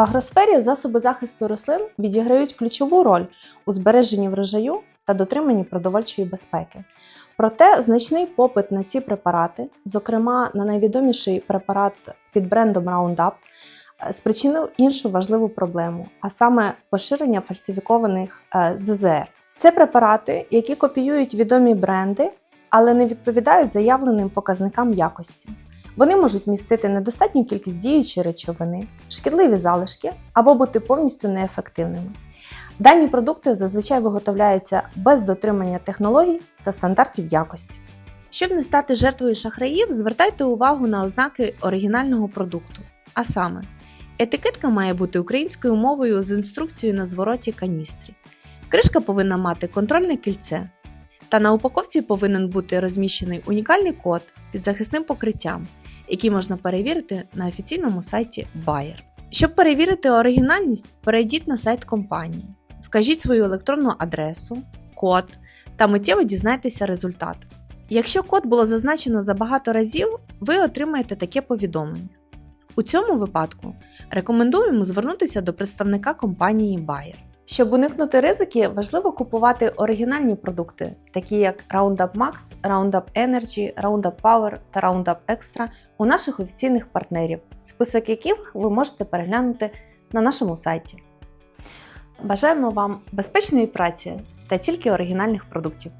В агросфері засоби захисту рослин відіграють ключову роль у збереженні врожаю та дотриманні продовольчої безпеки. Проте значний попит на ці препарати, зокрема на найвідоміший препарат під брендом Roundup, е, спричинив іншу важливу проблему, а саме поширення фальсифікованих е, ЗЗР. Це препарати, які копіюють відомі бренди, але не відповідають заявленим показникам якості. Вони можуть містити недостатню кількість діючої речовини, шкідливі залишки або бути повністю неефективними. Дані продукти зазвичай виготовляються без дотримання технологій та стандартів якості. Щоб не стати жертвою шахраїв, звертайте увагу на ознаки оригінального продукту. А саме, етикетка має бути українською мовою з інструкцією на звороті каністрі. Кришка повинна мати контрольне кільце. Та на упаковці повинен бути розміщений унікальний код під захисним покриттям, який можна перевірити на офіційному сайті Bayer. Щоб перевірити оригінальність, перейдіть на сайт компанії, вкажіть свою електронну адресу, код та миттєво дізнайтеся результат. Якщо код було зазначено забагато разів, ви отримаєте таке повідомлення. У цьому випадку рекомендуємо звернутися до представника компанії Bayer. Щоб уникнути ризики, важливо купувати оригінальні продукти, такі як Roundup Max, Roundup Energy, Roundup Power та Roundup Extra у наших офіційних партнерів, список яких ви можете переглянути на нашому сайті. Бажаємо вам безпечної праці та тільки оригінальних продуктів.